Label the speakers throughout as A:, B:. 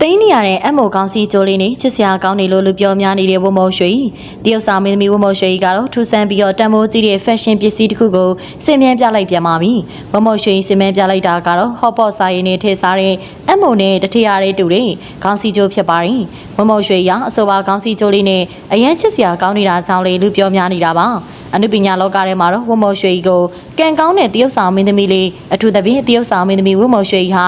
A: သိန်းနေရတဲ့အမောကောင်းစီကြိုးလေးနဲ့ချစ်စရာကောင်းနေလို့လူပြောများနေတဲ့ဝမုံရွှေတရုတ်ဆောင်မင်းသမီးဝမုံရွှေကတော့ထူဆန်းပြီးတော့တန်မိုးကြီးတဲ့ fashion ပစ္စည်းတစ်ခုကိုစင်မြန်းပြလိုက်ပြန်ပါပြီဝမုံရွှေစင်မြန်းပြလိုက်တာကတော့ hot pot စာရင်းနဲ့ထည့်စားတဲ့အမောနဲ့တထရရဲတူတဲ့ကောင်းစီကြိုးဖြစ်ပါတယ်ဝမုံရွှေရအဆိုပါကောင်းစီကြိုးလေးနဲ့အရန်ချစ်စရာကောင်းနေတာကြောင့်လေလူပြောများနေတာပါအနုပညာလောကထဲမှာတော့ဝမုံရွှေကိုကံကောင်းတဲ့တရုတ်ဆောင်မင်းသမီးလေးအထူးသဖြင့်တရုတ်ဆောင်မင်းသမီးဝမုံရွှေဟာ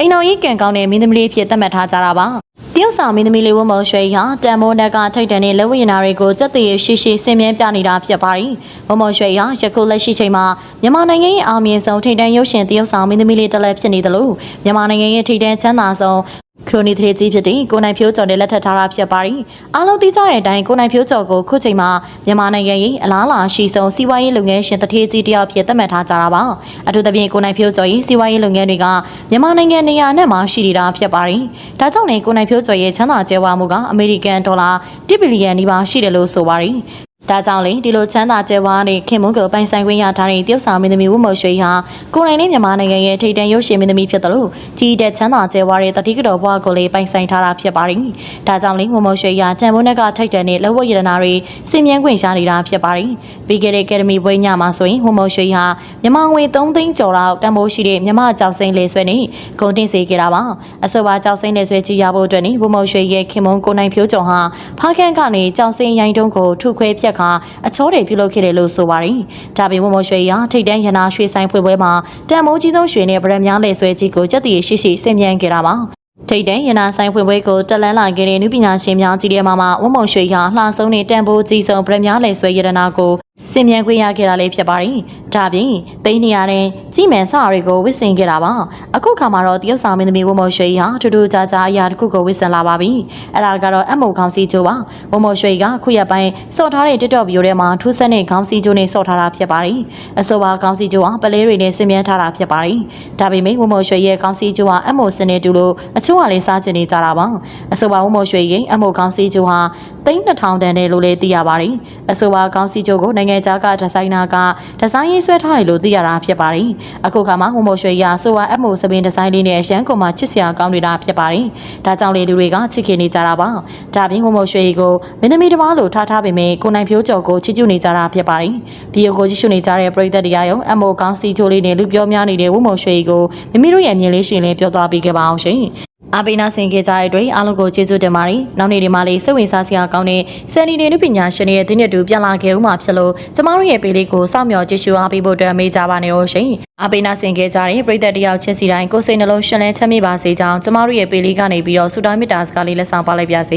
A: အိမ်တော်ကြီးကံကောင်းတဲ့မင်းသမီးလေးဖြစ်သတ်မှတ်ထားကြတာပါ။တရုတ်ဆောင်မင်းသမီးလေးဝမုံရွှေဟာတန်မိုးနက်ကထိတ်တန်တဲ့လက်ဝိညာဉ်တွေကိုစက်သေးရှိရှိဆင်မြန်းပြနေတာဖြစ်ပါတယ်။ဝမုံရွှေဟာယခုလက်ရှိချိန်မှာမြန်မာနိုင်ငံရဲ့အောင်မြင်ဆုံးထိတ်တန်ရုပ်ရှင်တရုတ်ဆောင်မင်းသမီးလေးတစ်လက်ဖြစ်နေတယ်လို့မြန်မာနိုင်ငံရဲ့ထိတ်တန်ချမ်းသာဆုံး ခရိုနီသရေကြီးဖြစ်တဲ့ကိုနိုင်ဖြိုးကျော်နဲ့လက်ထပ်ထားတာဖြစ်ပါတယ်။အားလုံးသိကြတဲ့အတိုင်းကိုနိုင်ဖြိုးကျော်ကိုခုချိန်မှာမြန်မာနိုင်ငံရဲ့အလားအလာရှိဆုံးစီးပွားရေးလုပ်ငန်းရှင်တထေးကြီးတစ်ယောက်ဖြစ်သတ်မှတ်ထားကြတာပါ။အထူးသဖြင့်ကိုနိုင်ဖြိုးကျော်ရဲ့စီးပွားရေးလုပ်ငန်းတွေကမြန်မာနိုင်ငံနေရာနဲ့မှာရှိနေတာဖြစ်ပါတယ်။ဒါကြောင့်လည်းကိုနိုင်ဖြိုးကျော်ရဲ့ချမ်းသာကြွယ်ဝမှုကအမေရိကန်ဒေါ်လာ1ဘီလီယံနီးပါးရှိတယ်လို့ဆိုပါတယ်။ ဒါကြောင့်လေဒီလိုချမ်းသာကြဲဝါနဲ့ခင်မွန်းကိုပိုင်ဆိုင်ခွင့်ရထားတဲ့တရုတ်ဆောင်မင်းသမီးဝမုံရွှေဟာကိုရိုင်းနဲ့မြန်မာနိုင်ငံရဲ့ထိပ်တန်းရုပ်ရှင်မင်းသမီးဖြစ်တယ်လို့ကြီးတဲ့ချမ်းသာကြဲဝါတဲ့တတိကတော်ဘွားကိုလေပိုင်ဆိုင်ထားတာဖြစ်ပါတယ်။ဒါကြောင့်လေဝမုံရွှေဟာတန်မိုးနက်ကထိပ်တန်းနဲ့လက်ဝတ်ရတနာတွေစင်မြန်းခွင့်ရနေတာဖြစ်ပါတယ်။ပြီးခဲ့တဲ့ Academy ပွဲညမှာဆိုရင်ဝမုံရွှေဟာမြန်မာငွေ3သိန်းကျော်လောက်တန်ဖိုးရှိတဲ့မြန်မာကြောက်စိမ့်လေဆွဲနဲ့ဂုံတင်စေခဲ့တာပါ။အဆိုပါကြောက်စိမ့်လေဆွဲကြည်ရဖို့အတွက်နေဝမုံရွှေရဲ့ခင်မွန်းကိုနိုင်ဖြိုးကျော်ဟာဖားခန့်ကနေကြောက်စိမ့်ရိုင်းတုံးကိုထုခွဲဖြတ်ခါအချောတွေပြုလုပ်ခဲ့တယ်လို့ဆိုပါတယ်။ဒါပေမဲ့ဝမုံရွှေရာထိတ်တန်းရနာရွှေဆိုင်ဖွေပွဲမှာတန်မိုးကြီးဆုံးရွှေနဲ့ဗရက်များလေဆွဲကြီးကိုစက်တည်ရှိရှိဆင်မြန်းခဲ့တာပါ။ထိတ်တန်းရနာဆိုင်ဖွင့်ပွဲကိုတက်လန်းလာခဲ့တဲ့နုပညာရှင်များကြီးတဲ့မှာမှာဝမုံရွှေရာလှဆုံးနဲ့တန်ဖိုးကြီးဆုံးဗရက်များလေဆွဲရတနာကို စင်မြန်ခွင့်ရခဲ့တာလေးဖြစ်ပါတယ်။ဒါပြင်သိန်းနေရတဲ့ကြီးမယ်စအတွေကိုဝစ်ဆင်ခဲ့တာပါ။အခုခါမှာတော့တရုတ်ဆောင်မင်းသမီးဝမုံရွှေဟာထူးထူးခြားခြားအရာတစ်ခုကိုဝစ်ဆင်လာပါပြီ။အဲ့ဒါကတော့အမုံခေါင်းစည်းကျိုးပါ။ဝမုံရွှေကခုရက်ပိုင်းစော့ထားတဲ့ TikTok ဗီဒီယိုထဲမှာထူးဆန်းတဲ့ခေါင်းစည်းကျိုးနဲ့စော့ထားတာဖြစ်ပါတယ်။အဆိုပါခေါင်းစည်းကျိုးဟာပလဲတွေနဲ့ဆင်မြန်းထားတာဖြစ်ပါတယ်။ဒါပေမဲ့ဝမုံရွှေရဲ့ခေါင်းစည်းကျိုးဟာအမုံစနေတူလို့အချို့ကလည်းစားချင်နေကြတာပါ။အဆိုပါဝမုံရွှေရဲ့အမုံခေါင်းစည်းကျိုးဟာသိန်း2000တန်တယ်လို့လည်းသိရပါတယ်။အဆိုပါခေါင်းစည်းကျိုးကိုနိုင်ငံခြားကဒီဇိုင်နာကဒီဇိုင်းရေးဆွဲထားတယ်လို့သိရတာဖြစ်ပါတယ်။အခုခါမှာဝမုံရွှေရဆိုပါအမိုစပင်ဒီဇိုင်းလေးနဲ့အရန်ကုန်မှာချစ်စရာကောင်းနေတာဖြစ်ပါတယ်။ဒါကြောင့်လေလူတွေကချစ်ခင်နေကြတာပါ။ဒါပြင်ဝမုံရွှေကိုမင်းသမီးတစ်ပါးလိုထားထားပေမဲ့ကိုနိုင်ဖြိုးကျော်ကိုချစ်ကျူနေကြတာဖြစ်ပါတယ်။ဒီယိုကိုကြည့်ရှုနေကြတဲ့ပရိသတ်တရားရုံအမိုကောင်းစီချိုးလေးနဲ့လူပြောများနေတဲ့ဝမုံရွှေကိုမိမိတို့ရဲ့မြင်လေးရှင်လေးပြောသွားပေးခဲ့ပါအောင်ရှင်။ အပိနာဆင်ခဲ့ကြတဲ့အတွက်အားလုံးကိုကျေးဇူးတင်ပါတယ်။နောက်နေ့ဒီမှာလေးစိတ်ဝင်စားစရာကောင်းတဲ့စန်ဒီနေနုပညာရှင်တွေရဲ့တင်းနဲ့တူပြန်လာခဲ့ဦးမှာဖြစ်လို့ကျမတို့ရဲ့ပေလေးကိုစောင့်မျှော်ကြည့်ရှုအားပေးဖို့အတွက်မေးကြပါနေအောင်ရှင်။အပိနာဆင်ခဲ့ကြတဲ့ပရိသတ်တယောက်ချင်းစီတိုင်းကိုယ်စိတ်နှလုံးရှင်လန်းချမ်းမြေ့ပါစေကြောင်းကျမတို့ရဲ့ပေလေးကနေပြီးတော့ဆုတောင်းမေတ္တာစကားလေးလက်ဆောင်ပါလိုက်ပါစေ။